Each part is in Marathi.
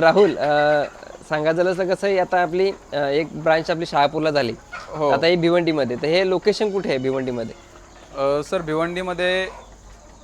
राहुल सांगायचं झालं तर कसं आहे आता आपली अ, एक ब्रांच आपली शहापूरला झाली. हो. आता ही भिवंडीमध्ये तर हे लोकेशन कुठे आहे भिवंडीमध्ये? अ, सर भिवंडीमध्ये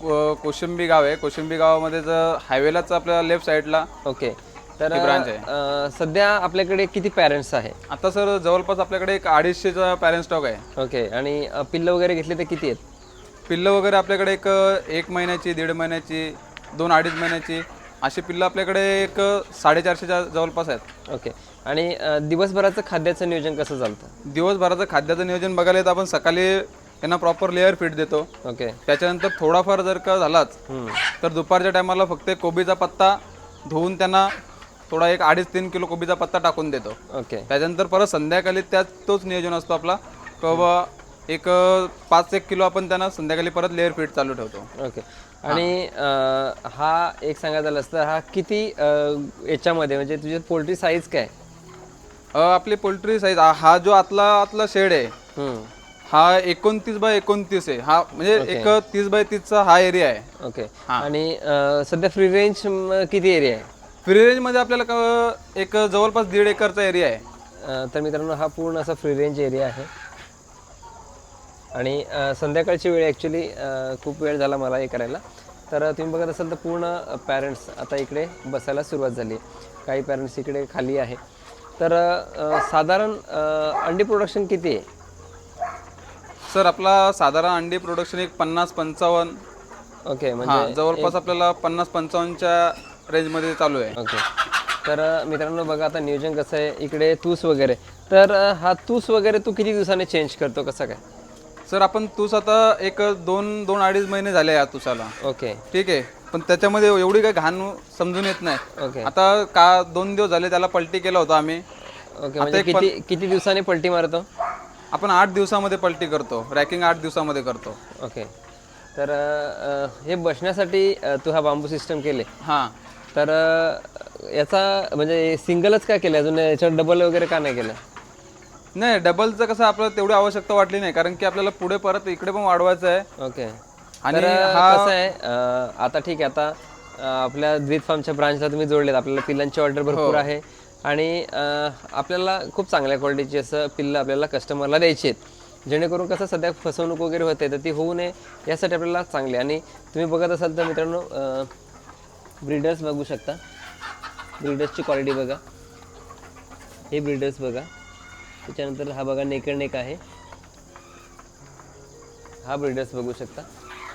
को- कोशिंबी गाव आहे. कोशिंबी गावामध्ये जर हायवेलाच आपल्या लेफ्ट साईडला ओके. तर ही branch आहे. अ, सध्या आपल्याकडे किती पॅरेंट्स आहे? आता सर जवळपास आपल्याकडे एक अडीचशेचा पॅरेंट स्टॉक आहे. ओके. आणि अ, पिल्लं वगैरे घेतले तर किती आहेत? पिल्लं वगैरे आपल्याकडे एक एक महिन्याची दीड महिन्याची दोन अडीच महिन्याची अशी पिल्लं आपल्याकडे एक साडेचारशेच्या जवळपास आहेत. ओके. आणि अ, दिवसभराचं खाद्याचं नियोजन कसं चालतं? दिवसभराचं खाद्याचं नियोजन बघायला तर आपण सकाळी त्यांना प्रॉपर लेअर फीड देतो. ओके. त्याच्यानंतर थोडाफार जर का झालाच. तर दुपारच्या टायमाला फक्त एक कोबीचा पत्ता धुवून त्यांना थोडा एक अडीच तीन किलो कोबीचा पत्ता टाकून देतो. ओके. त्याच्यानंतर परत संध्याकाळी त्याच तोच नियोजन असतो आपला की एक पाच एक किलो आपण त्यांना संध्याकाळी परत लेअर फीड चालू ठेवतो. ओके. आणि अ, हा एक सांगायचं झालं असतं हा किती अ, याच्यामध्ये म्हणजे तुझी पोल्ट्री साईज काय? अं, आपली पोल्ट्री साईज हा जो आतला आतला शेड आहे हम्म. हा एकोणतीस बाय एकोणतीस आहे. हा म्हणजे एक तीस बाय तीसचा हा एरिया आहे. ओके. आणि अ, सध्या फ्री रेंज किती एरिया आहे? फ्री रेंजमध्ये आपल्याला का- एक जवळपास दीड एकरचा एरिया आहे. अ, तर मित्रांनो हा पूर्ण असा फ्री रेंज एरिया आहे. आणि संध्याकाळची वेळ ॲक्च्युली खूप वेळ झाला मला हे करायला. तर तुम्ही बघत असाल तर पूर्ण पॅरेंट्स आता इकडे बसायला सुरुवात झाली. आहे काही पॅरेंट्स इकडे खाली आहे. तर साधारण अंडी प्रोडक्शन किती आहे? सर आपला साधारण अंडी प्रोडक्शन एक पन्नास पंचावन्न. ओके म्हणजे जवळपास आपल्याला पन्नास पंचावन्नच्या रेंजमध्ये चालू आहे. ओके तर मित्रांनो बघा आता नियोजन कसं आहे. इकडे तूस वगैरे. तर हा तूस वगैरे तू किती दिवसाने चेंज करतो? कसं काय? सर आपण तूस आता एक दोन दोन अडीच महिने झाले या तुसाला ओके. ठीक आहे. पण त्याच्यामध्ये एवढी काही घाण समजून येत नाही. ओके. आता का दोन दिवस झाले त्याला पलटी केला होता आम्ही. ओके म्हणजे किती किती दिवसाने पलटी मारतो? आपण आठ दिवसामध्ये पलटी करतो. रॅकिंग आठ दिवसामध्ये करतो. ओके. तर अ, हे बसण्यासाठी अ, तू हा बांबू सिस्टम केले. हां. तर अ, याचा म्हणजे सिंगलच का केलं? अजून याच्यावर डबल वगैरे का नाही केलं? नाही डबलचं कसं आपल्याला तेवढी आवश्यकता वाटली नाही कारण की आपल्याला पुढे परत इकडे पण वाढवायचं आहे. ओके. आणि आणि कसं आहे अ, आता ठीक आहे आता अ, आपल्या द्वित फार्मच्या ब्रांचला तुम्ही जोडलेत आपल्याला पिल्लांची ऑर्डर भरपूर आहे. आणि अ, आपल्याला खूप चांगल्या क्वालिटीची असं पिल्लं आपल्याला कस्टमरला द्यायची आहेत. जेणेकरून कसं सध्या फसवणूक वगैरे होते तर ती होऊ नये यासाठी आपल्याला चांगली आणि तुम्ही बघत असाल तर मित्रांनो ब्रीडर्स बघू शकता. ब्रीडर्सची क्वालिटी बघा. हे ब्रीडर्स बघा. त्याच्यानंतर हा बघा नेकड नेक आहे. हा ब्रीडर्स बघू शकता.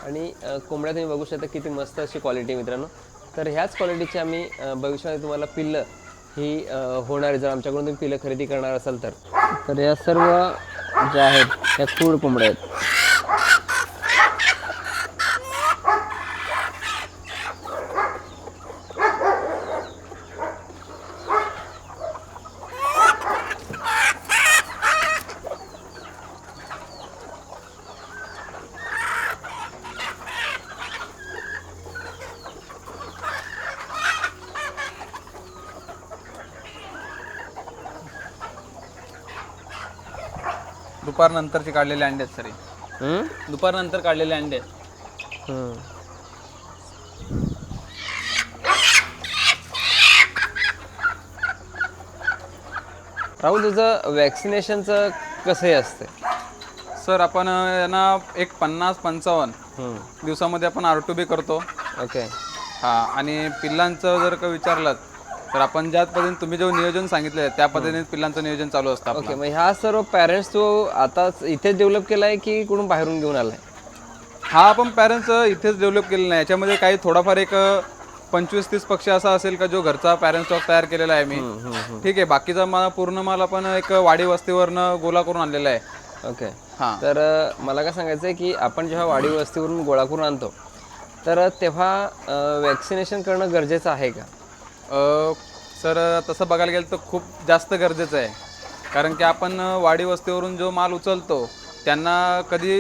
आणि कोंबड्या तुम्ही बघू शकता किती मस्त अशी क्वालिटी मित्रांनो. तर ह्याच क्वालिटीची आम्ही भविष्यात भविष्यामध्ये तुम्हाला पिल्लं ही होणार आहे. जर आमच्याकडून तुम्ही पिल्लं खरेदी करणार असाल तर. तर या सर्व ज्या आहेत ह्या खूड कोंबड्या आहेत दुपारनंतरचे काढलेले अंडे आहेत सर हे. हम्म? दुपारनंतर काढलेले अंडे आहेत हम्म. राहुल तुझं वॅक्सिनेशनचं कसं हे असतं सर आपण अं, यांना एक पन्नास पंचावन्न. दिवसामध्ये आपण आर टू बी करतो ओके हा आणि पिल्लांचं जर का विचारलं तर आपण ज्या पद्धतीने तुम्ही जो नियोजन सांगितलं त्या पद्धतीने पिल्लांचं नियोजन चालू असतं. ओके मग ह्या सर्व पॅरेंट्स तू आताच इथेच डेव्हलप केलाय की कुठून बाहेरून घेऊन आलाय? हा आपण पॅरेंट्स इथेच डेव्हलप केलेला नाही. याच्यामध्ये काही थोडाफार एक पंचवीस तीस पक्ष असा असेल का जो घरचा पॅरेंट स्टॉक तयार केलेला आहे मी. ठीक आहे बाकीचा मला पूर्ण माल आपण एक वाडी वस्तीवरनं गोला करून आणलेला आहे. ओके. हां. तर मला काय सांगायचं आहे की आपण जेव्हा वाडी वस्तीवरून गोळा करून आणतो तर तेव्हा वॅक्सिनेशन करणं गरजेचं आहे का? सर तसं बघायला गेलं तर खूप जास्त गरजेचं आहे. कारण की आपण वाडी वस्तीवरून जो माल उचलतो त्यांना कधी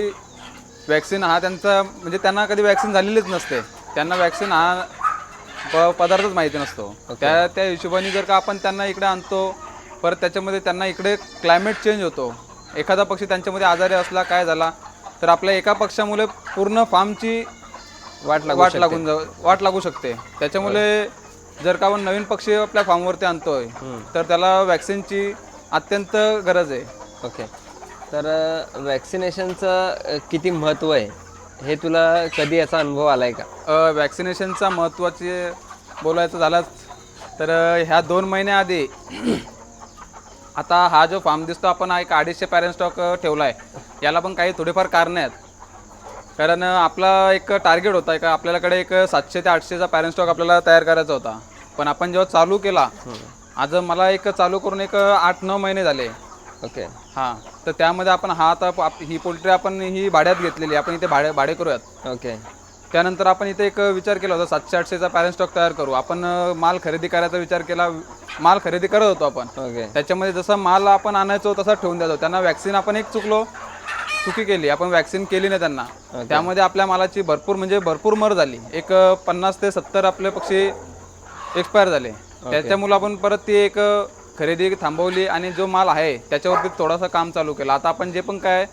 वॅक्सिन हा त्यांचा म्हणजे त्यांना कधी वॅक्सिन झालेलीच नसते. त्यांना वॅक्सिन हा प पदार्थच माहिती नसतो. त्या त्या हिशोबाने जर का आपण त्यांना इकडे आणतो परत त्याच्यामध्ये त्यांना इकडे क्लायमेट चेंज होतो. एखादा पक्षी त्यांच्यामध्ये आजारी असला काय झाला तर आपल्या एका पक्षामुळे पूर्ण फार्मची वाट लागू वाट लागून वाट लागू शकते. त्याच्यामुळे जर का आपण नवीन पक्षी आपल्या फार्मवरती आणतोय तर त्याला वॅक्सिनची अत्यंत गरज आहे. ओके. तर वॅक्सिनेशनचं किती महत्त्व आहे? हे तुला कधी याचा अनुभव आला आहे का वॅक्सिनेशनचा महत्त्वाचे बोलायचं झालाच तर ह्या दोन महिन्याआधी आता हा जो फार्म दिसतो आपण हा एक अडीचशे पॅरेंट स्टॉक ठेवला आहे याला पण काही थोडेफार कारणं आहेत. कारण आपला एक टार्गेट होता का आपल्याकडे एक सातशे ते आठशेचा पॅरेंट स्टॉक आपल्याला तयार करायचा होता. पण आपण जेव्हा चालू केला आज मला एक चालू करून एक आठ नऊ महिने झाले. ओके. हां तर त्यामध्ये आपण हा आता आप- ही पोल्ट्री आपण ही भाड्यात घेतलेली आपण इथे भाडे भाडे करूयात. ओके. त्यानंतर आपण इथे एक विचार केला होता सातशे आठशेचा पॅरेंट स्टॉक तयार करू. आपण अ, माल खरेदी करायचा विचार केला माल खरेदी करत होतो आपण. ओके. त्याच्यामध्ये जसं माल आपण आणायचो तसा ठेवून द्यायचो. त्यांना वॅक्सिन आपण एक चुकलो चुकी केली. आपण वॅक्सिन केली नाही त्यांना. त्यामध्ये आपल्या मालाची भरपूर म्हणजे भरपूर मर झाली. एक अ, पन्नास ते सत्तर आपले पक्षी एक्सपायर झाले. त्याच्यामुळे आपण परत ती एक खरेदी थांबवली आणि जो माल आहे त्याच्यावरती थोडासा काम चालू केलं. आता आपण जे पण काय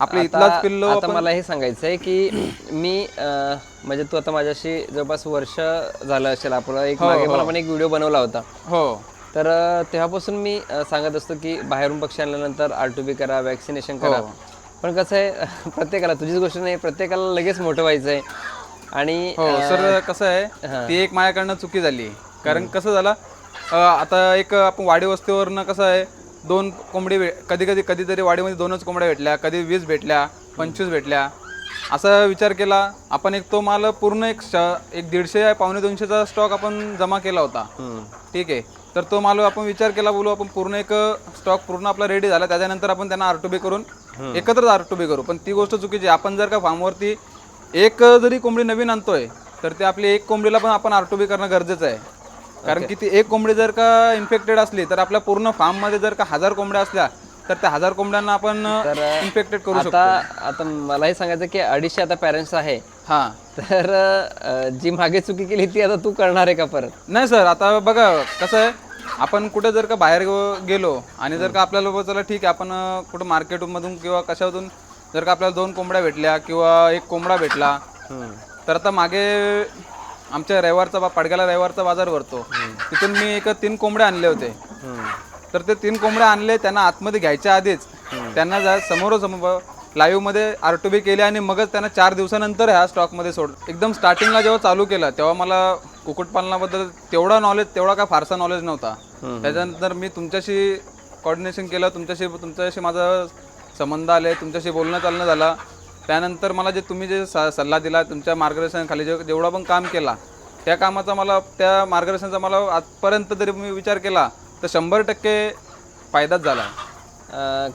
आपले इथलाच पिल्लो आता मला हे सांगायचं आहे की मी अं, म्हणजे तू आता माझ्याशी जवळपास वर्ष झालं असेल आपलं एक मागे पण आपण एक व्हिडिओ बनवला होता. हो. तर अं, तेव्हापासून मी अं, सांगत असतो की बाहेरून पक्षी आणल्यानंतर आर टू बी करा वॅक्सिनेशन करा. पण कसं आहे प्रत्येकाला तुझीच गोष्ट नाही प्रत्येकाला लगेच मोठं व्हायचं आहे आणि हो सर कसं आहे ती एक माझ्याकडनं चुकी झाली. कारण कसं झालं आता एक आपण वाडी वस्तीवरनं कसं आहे दोन कोंबडी कधी कधी कधीतरी वाडीमध्ये दोनच कोंबड्या भेटल्या कधी वीस भेटल्या पंचवीस भेटल्या. असा विचार केला आपण एक तो माल पूर्ण एक एक दीडशे पावणे दोनशेचा स्टॉक आपण जमा केला होता. ठीक आहे. तर तो माल आपण विचार केला बोलू आपण पूर्ण एक स्टॉक पूर्ण आपला रेडी झाला. त्याच्यानंतर आपण त्यांना आर टू बी करून एकत्रच आर टू बी करू. पण ती गोष्ट चुकीची आपण जर का फार्मवरती एक जरी कोंबडी नवीन आणतोय तर ते आपली एक कोंबडीला पण आपण आर टू बी करणं गरजेचं आहे. कारण की ती एक कोंबडी जर का इन्फेक्टेड असली तर आपल्या पूर्ण फार्ममध्ये जर का हजार कोंबड्या असल्या तर त्या हजार कोंबड्यांना आपण इन्फेक्टेड करू शकतो. आता आता मला हे सांगायचं की अडीचशे आता पॅरेंट्स आहे. हां. तर अं, जी मागे चुकी केली ती आता तू करणार आहे का परत? नाही सर आता बघा कसं आहे आपण कुठे जर का बाहेर गे- गेलो आणि जर का आपल्याला बाबा चला ठीक आहे आपण अं, कुठं मार्केटमधून किंवा कशातून जर का आपल्याला दोन कोंबड्या भेटल्या किंवा एक कोंबडा भेटला तर आता मागे आमच्या रविवारचा बा पाडग्याला रविवारचा बाजार भरतो. तिथून मी एक तीन कोंबड्या आणले होते. तर ते तीन कोंबड्या आणले त्यांना आतमध्ये घ्यायच्या आधीच त्यांना जा समोरासमोर लाईव्हमध्ये आर टू बी केले आणि मगच त्यांना चार दिवसानंतर ह्या स्टॉकमध्ये सोड एकदम स्टार्टिंगला जेव्हा चालू केलं तेव्हा मला कुक्कुटपालनाबद्दल तेवढा नॉलेज तेवढा काय फारसा नॉलेज नव्हता. त्याच्यानंतर मी तुमच्याशी कॉर्डिनेशन केलं तुमच्याशी तुमच्याशी माझा संबंध आले तुमच्याशी बोलणं चालणं झालं. त्यानंतर मला जे तुम्ही जे स- सल्ला दिला तुमच्या मार्गदर्शनाखाली जे जेवढा पण काम केला त्या कामाचा मला त्या मार्गदर्शनाचा मला आजपर्यंत जरी मी विचार केला तर शंभर टक्के फायदाच झाला.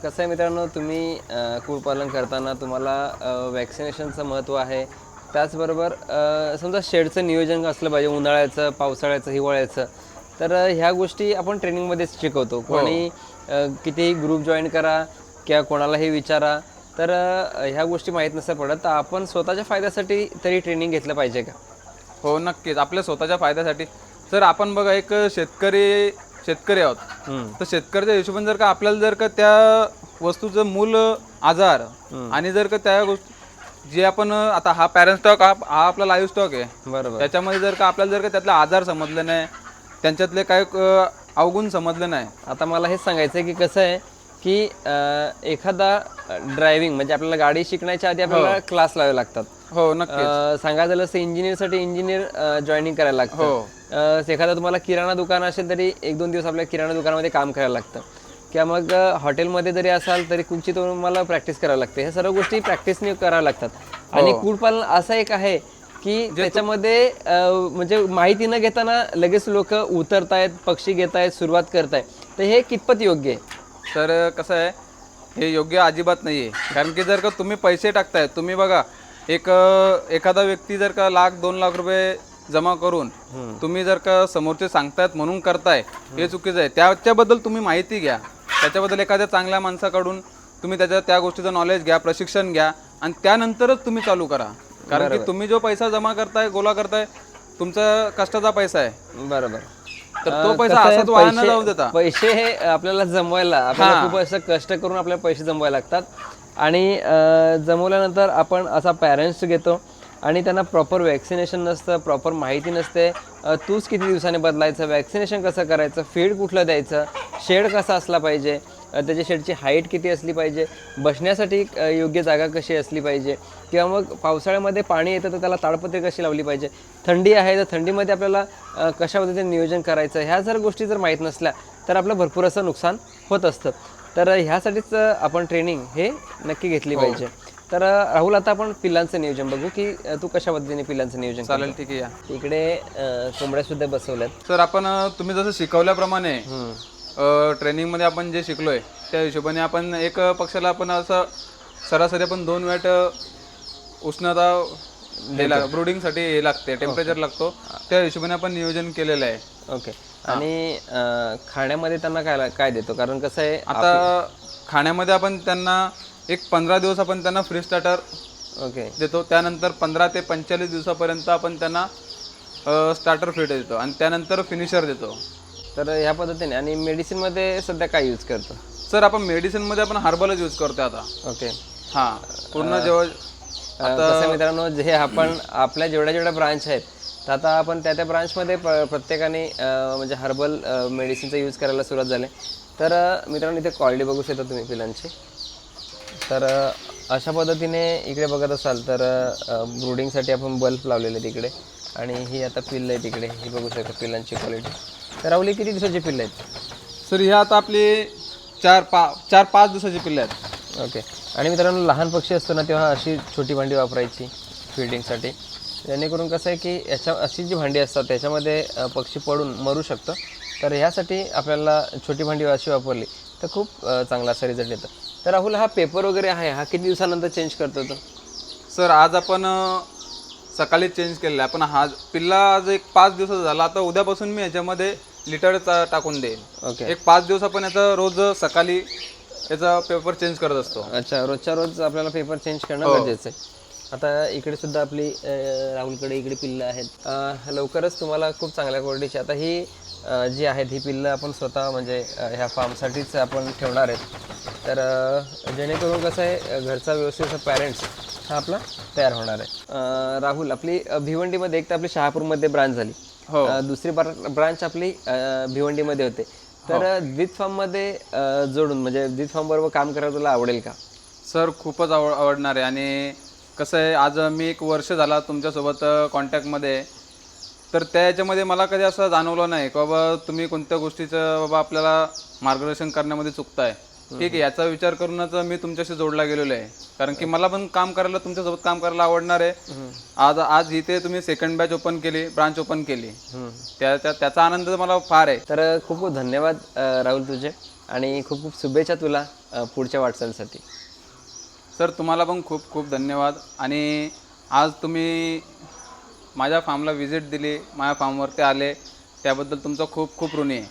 कसं आहे मित्रांनो तुम्ही अं, कुक्कुटपालन करताना तुम्हाला वॅक्सिनेशनचं महत्त्व आहे. त्याचबरोबर समजा शेडचं नियोजन असलं पाहिजे उन्हाळ्याचं पावसाळ्याचं हिवाळ्याचं तर ह्या गोष्टी आपण ट्रेनिंगमध्येच शिकवतो. कोणी अं, कितीही ग्रुप जॉईन करा किंवा कोणालाही विचारा. तर ह्या गोष्टी माहीत नसतात पडत. तर आपण स्वतःच्या फायद्यासाठी तरी ट्रेनिंग घेतलं पाहिजे का? हो नक्कीच. आपल्या स्वतःच्या फायद्यासाठी. सर आपण बघा एक शेतकरी शेतकरी आहोत. तर शेतकऱ्याच्या हिशोबाने जर का आपल्याला जर का त्या वस्तूचं मूल आजार आणि जर का त्या गोष्टी जे आपण आता हा पॅरेंट स्टॉक हा हा आपला लाईव्ह स्टॉक आहे. बरोबर. त्याच्यामध्ये जर का आपल्याला जर का त्यातले आजार समजले नाही त्यांच्यातले काय अवगुण समजले नाही. आता मला हेच सांगायचं आहे की कसं आहे की एखादा ड्रायव्हिंग म्हणजे आपल्याला गाडी शिकण्याच्या आधी आपल्याला क्लास लावावे लागतात. हो नक्की सांगायचं झालं तर इंजिनियरसाठी इंजिनियर जॉईनिंग करायला लागतं. हो. एखादा तुम्हाला किराणा दुकान असेल तरी एक दोन दिवस आपल्या किराणा दुकानामध्ये काम करायला लागतं. किंवा मग हॉटेलमध्ये जरी असाल तरी कुठची तुम्हाला प्रॅक्टिस करावी लागते. ह्या सर्व गोष्टी प्रॅक्टिसने कराव्या लागतात. आणि कुडपालन असं एक आहे की त्याच्यामध्ये म्हणजे माहिती न घेताना लगेच लोक उतरतायत पक्षी घेतायत सुरुवात करतायत. तर हे कितपत योग्य आहे? तर कसं आहे हे योग्य अजिबात नाही आहे कारण की जर का तुम्ही पैसे टाकताय तुम्ही बघा एक एखादा व्यक्ती जर का लाख दोन लाख रुपये जमा करून तुम्ही जर का समोरचे सांगतायत म्हणून करताय हे चुकीचं आहे. त्याच्याबद्दल तुम्ही माहिती घ्या. त्याच्याबद्दल एखाद्या चांगल्या माणसाकडून तुम्ही त्याच्या त्या गोष्टीचं नॉलेज घ्या प्रशिक्षण घ्या आणि त्यानंतरच तुम्ही चालू करा. कारण की तुम्ही जो पैसा जमा करताय गोळा करताय तुमचा कष्टाचा पैसा आहे. बरोबर. तर तो पैसा असाच वाया न जाऊ देता. पैसे हे आपल्याला जमवायला आपल्याला खूप असं कष्ट करून आपल्याला पैसे जमवायला लागतात. आणि जमवल्यानंतर आपण असा पॅरेंट्स घेतो. आणि त्यांना प्रॉपर वॅक्सिनेशन नसतं प्रॉपर माहिती नसते. तूस किती दिवसाने बदलायचं वॅक्सिनेशन कसं करायचं फीड कुठलं द्यायचं शेड कसा असला पाहिजे त्याच्या शेडची हाईट किती असली पाहिजे बसण्यासाठी योग्य जागा कशी असली पाहिजे किंवा मग पावसाळ्यामध्ये पाणी येतं तर त्याला ताडपत्री कशी लावली पाहिजे? थंडी आहे तर थंडीमध्ये आपल्याला कशा पद्धतीने नियोजन करायचं? ह्या जर गोष्टी जर माहीत नसल्या तर आपलं भरपूर असं नुकसान होत असतं. तर ह्यासाठीच आपण ट्रेनिंग हे नक्की घेतली पाहिजे. तर राहुल आता आपण पिल्लांचं नियोजन बघू की तू कशा पद्धतीने पिल्लांचं नियोजन? चालेल ठीक आहे या. इकडे कोंबड्या सुद्धा बसवल्यात. सर आपण तुम्ही जसं शिकवल्याप्रमाणे हम्म. ट्रेनिंगमध्ये आपण जे शिकलोय त्या हिशोबाने आपण एक पक्षाला आपण असं सरासरी आपण दोन वॅट उष्णता लाग ब्रुडिंगसाठी हे लागते टेम्परेचर लागतो. त्या हिशोबाने आपण नियोजन केलेलं आहे. ओके आणि खाण्यामध्ये त्यांना काय काय देतो? कारण कसं आहे आता खाण्यामध्ये आपण त्यांना एक पंधरा दिवस आपण त्यांना फ्री स्टार्टर ओके देतो. त्यानंतर पंधरा ते पंचेचाळीस दिवसापर्यंत आपण त्यांना स्टार्टर फीड देतो आणि त्यानंतर फिनिशर देतो. तर ह्या पद्धतीने. आणि मेडिसिनमध्ये सध्या काय यूज करतो? सर आपण मेडिसिनमध्ये आपण हार्बलच यूज करतो आता. ओके हां. पूर्ण जेव्हा आहे मित्रांनो जे आपण आपल्या जेवढ्या जेवढ्या ब्रांच आहेत तर आता आपण त्या त्या ब्रांचमध्ये प प्रत्येकाने म्हणजे हर्बल मेडिसिनचा यूज करायला सुरुवात झाली. तर मित्रांनो इथे क्वालिटी बघू शकता तुम्ही पिलांची. तर अशा पद्धतीने इकडे बघत असाल तर ब्रुडिंगसाठी आपण बल्ब लावलेले आहेत इकडे. आणि ही आता पिल्लं आहे तिकडे ही बघू शकता पिल्लांची क्वालिटी तर राहुली किती दिवसाची पिल्लं आहेत? सर ह्या आता आपली चार पा चार पाच दिवसाची पिल्ले आहेत. ओके. आणि मित्रांनो लहान पक्षी असतो ना तेव्हा अशी छोटी भांडी वापरायची फीडिंगसाठी जेणेकरून कसं आहे की याच्या अशी जी भांडी असतात त्याच्यामध्ये पक्षी पडून मरू शकतं. तर ह्यासाठी आपल्याला छोटी भांडी अशी वापरली तर खूप चांगला असा रिझल्ट येतं. तर राहुल हा पेपर वगैरे आहे हा किती दिवसानंतर चेंज करतो तो? सर आज आपण सकाळी चेंज केलेला आहे. पण हा पिल्ला आज एक पाच दिवसाचा झाला. आता उद्यापासून मी याच्यामध्ये लिटर टाकून देईन. ओके एक पाच दिवस आपण याचा रोज सकाळी याचा पेपर चेंज करत असतो. अच्छा रोजच्या रोज आपल्याला पेपर चेंज करणं गरजेचं आहे. आता इकडे सुद्धा आपली अ, राहुलकडे इकडे पिल्लं आहेत. अ, लवकरच तुम्हाला खूप चांगल्या क्वालिटीची आता ही अ, जी आहेत ही पिल्लं आपण स्वतः म्हणजे अ, ह्या फार्मसाठीच आपण ठेवणार आहेत. तर अ, जेणेकरून कसं आहे अ, घरचा व्यवस्थित पॅरेंट्स हा आपला तयार होणार आहे. अ, राहुल आपली अ, भिवंडीमध्ये एक तर आपली शहापूरमध्ये ब्रांच झाली. हो. अ, दुसरी ब्रांच आपली अ, भिवंडीमध्ये होते. तर द्वित फार्ममध्ये अ, जोडून म्हणजे द्वित फार्म बरोबर काम करायला तुला आवडेल का? सर खूपच आवड आवडणार आहे. आणि कसं आहे आज मी एक वर्ष झाला तुमच्यासोबत कॉन्टॅक्टमध्ये आहे. तर त्या याच्यामध्ये मला कधी असं जाणवलं नाही की बाबा तुम्ही कोणत्या गोष्टीचं बाबा आपल्याला मार्गदर्शन करण्यामध्ये चुकताय. ठीक आहे याचा विचार करूनच मी तुमच्याशी जोडला गेलेलो आहे. कारण की मला पण काम करायला तुमच्यासोबत काम करायला आवडणार आहे. आज आज इथे तुम्ही सेकंड बॅच ओपन केली ब्रांच ओपन केली. त्या त्या- त्याचा आनंद मला फार आहे. तर खूप खूप धन्यवाद राहुल तुझे. आणि खूप खूप शुभेच्छा तुला पुढच्या वाटचालीसाठी. सर तुम्हाला पण खूप खूप धन्यवाद. आणि आज तुम्ही माझ्या फार्मला व्हिजिट दिली माझ्या फार्मवरती आले. त्याबद्दल तुमचा खूप खूप ऋणी आहे.